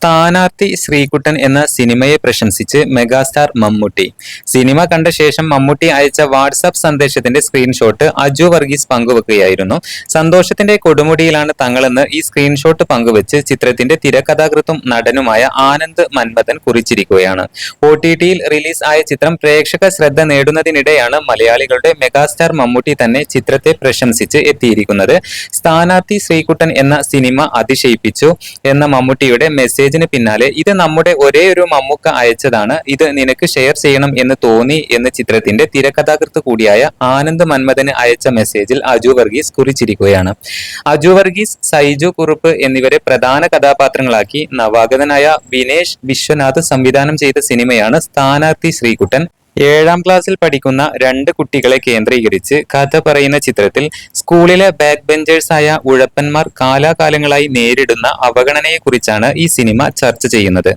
സ്ഥാനാർത്ഥി ശ്രീകുട്ടൻ എന്ന സിനിമയെ പ്രശംസിച്ച് മെഗാസ്റ്റാർ മമ്മൂട്ടി. സിനിമ കണ്ട ശേഷം മമ്മൂട്ടി അയച്ച വാട്സാപ്പ് സന്ദേശത്തിന്റെ സ്ക്രീൻഷോട്ട് അജു വർഗീസ് പങ്കുവെക്കുകയായിരുന്നു. സന്തോഷത്തിന്റെ കൊടുമുടിയിലാണ് തങ്ങളെന്ന് ഈ സ്ക്രീൻഷോട്ട് പങ്കുവെച്ച് ചിത്രത്തിന്റെ തിരക്കഥാകൃത്തും നടനുമായ ആനന്ദ് മന്മഥൻ കുറിച്ചിരിക്കുകയാണ്. ഒ ടി ടിയിൽ റിലീസ് ആയ ചിത്രം പ്രേക്ഷക ശ്രദ്ധ നേടുന്നതിനിടെയാണ് മലയാളികളുടെ മെഗാസ്റ്റാർ മമ്മൂട്ടി തന്നെ ചിത്രത്തെ പ്രശംസിച്ച് എത്തിയിരിക്കുന്നത്. സ്ഥാനാർത്ഥി ശ്രീകുട്ടൻ എന്ന സിനിമ അതിശയിപ്പിച്ചു എന്ന മമ്മൂട്ടിയുടെ മെസ്സേജിന് പിന്നാലെ ഇത് നമ്മുടെ ഒരേ ഒരു മമ്മൂക്ക അയച്ചതാണ്. ഇത് നിനക്ക് ഷെയർ ചെയ്യണം എന്ന് തോന്നി എന്ന ചിത്രത്തിന്റെ തിരക്കഥാകൃത്ത് കൂടിയായ ആനന്ദ് മന്മഥന് അയച്ച മെസ്സേജിൽ അജു വർഗീസ് കുറിച്ചിരിക്കുകയാണ്. അജു വർഗീസ് സൈജു കുറുപ്പ് എന്നിവരെ പ്രധാന കഥാപാത്രങ്ങളാക്കി. നവാഗതനായ വിനേഷ് വിശ്വനാഥ് സംവിധാനം ചെയ്ത സിനിമയാണ് സ്ഥാനാർത്ഥി ശ്രീകുട്ടൻ. ഏഴാം ക്ലാസ്സിൽ പഠിക്കുന്ന രണ്ട് കുട്ടികളെ കേന്ദ്രീകരിച്ച് കഥ പറയുന്ന ചിത്രത്തിൽ സ്കൂളിലെ ബാക്ക് ബെഞ്ചേഴ്സായ ഉഴപ്പന്മാർ കാലാകാലങ്ങളായി നേരിടുന്ന അവഗണനയെക്കുറിച്ചാണ് ഈ സിനിമ ചർച്ച ചെയ്യുന്നത്.